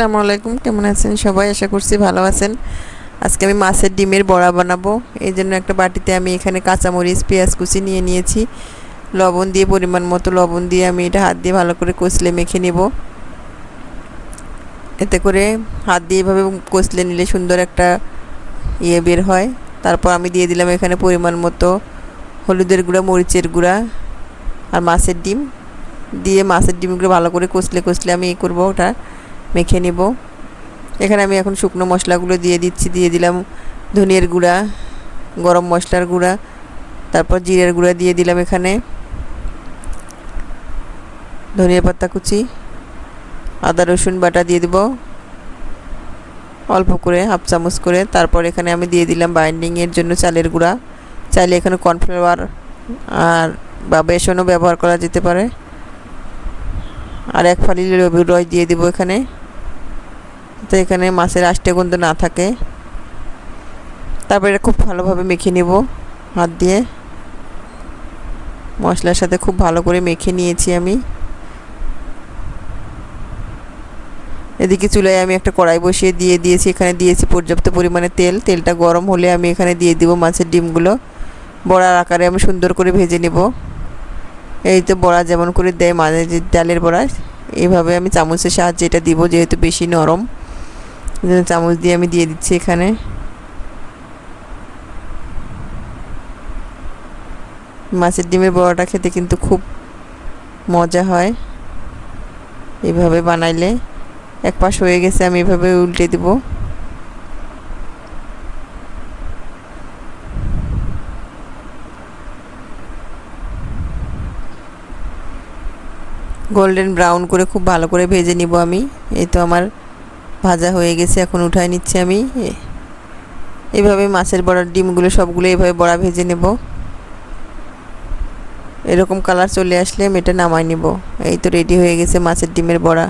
আসসালামু আলাইকুম, কেমন আছেন সবাই? আশা করছি ভালো আছেন। আজকে আমি মাছের ডিমের বড়া বানাবো। এই জন্য একটা বাটিতে আমি এখানে কাঁচামরিচ, পেঁয়াজ কুচি নিয়ে নিয়েছি। লবণ দিয়ে, পরিমাণ মতো লবণ দিয়ে আমি এটা হাত দিয়ে ভালো করে কষলে মেখে নেব। এতে করে হাত দিয়ে এভাবে কষলে নিলে সুন্দর একটা ইয়ে বের হয়। তারপর আমি দিয়ে দিলাম এখানে পরিমাণ মতো হলুদের গুঁড়া, মরিচের গুঁড়া আর মাছের ডিম। দিয়ে মাছের ডিমগুলো ভালো করে কষলে কষলে আমি এই করব ওটা। মেখে নেব। এখানে আমি এখন শুকনো মশলাগুলো দিয়ে দিচ্ছি, দিয়ে দিলাম ধনিয়ার গুঁড়া, গরম মশলার গুঁড়া, তারপর জিরের গুঁড়া দিয়ে দিলাম এখানে। ধনিয়া পাতা কুচি, আদা, রসুন বাটা দিয়ে দেব। অল্প করে হাফ চামচ করে। তারপর এখানে আমি দিয়ে দিলাম বাইন্ডিংয়ের জন্য চালের গুঁড়া। চাইলে এখানে কর্নফ্লাওয়ার আর বা বেসনও ব্যবহার করা যেতে পারে। আর এক ফালি রস দিয়ে দেবো এখানে। তো এখানে মাছের আষ্টে গন্ধ না থাকে। তারপরে খুব ভালোভাবে মেখে নেব হাত দিয়ে। মশলার সাথে খুব ভালো করে মেখে নিয়েছি আমি। এদিকে চুলায় আমি একটা কড়াই বসিয়ে দিয়ে দিয়েছি, এখানে দিয়েছি পর্যাপ্ত পরিমাণে তেল। তেলটা গরম হলে আমি এখানে দিয়ে দিব মাছের ডিমগুলো। বড়ার আকারে আমি সুন্দর করে ভেজে নেব। এই তো বড়া যেমন করে দেয় যে ডালের বড়া, এইভাবে আমি চামচের সাহায্যে এটা দিব, যেহেতু বেশি নরম। চামচ দিয়ে আমি দিয়ে দিচ্ছি এখানে। মাছের ডিমের বড়াটা খেতে কিন্তু খুব মজা হয়। এভাবে বানাইলে এক পাশ হয়ে গেছে, আমি এভাবে উল্টে দেব। গোল্ডেন ব্রাউন করে খুব ভালো করে ভেজে নিব আমি। এই তো আমার ভাজা হয়ে গেছে, এখন উঠায় নিচ্ছি আমি। এভাবে মাছের বড়ার ডিমগুলো সবগুলো এভাবে বড়া ভেজে নেব। এরকম কালার চলে আসলে আমি এটা নামাই নিব। এই তো রেডি হয়ে গেছে মাছের ডিমের বড়া।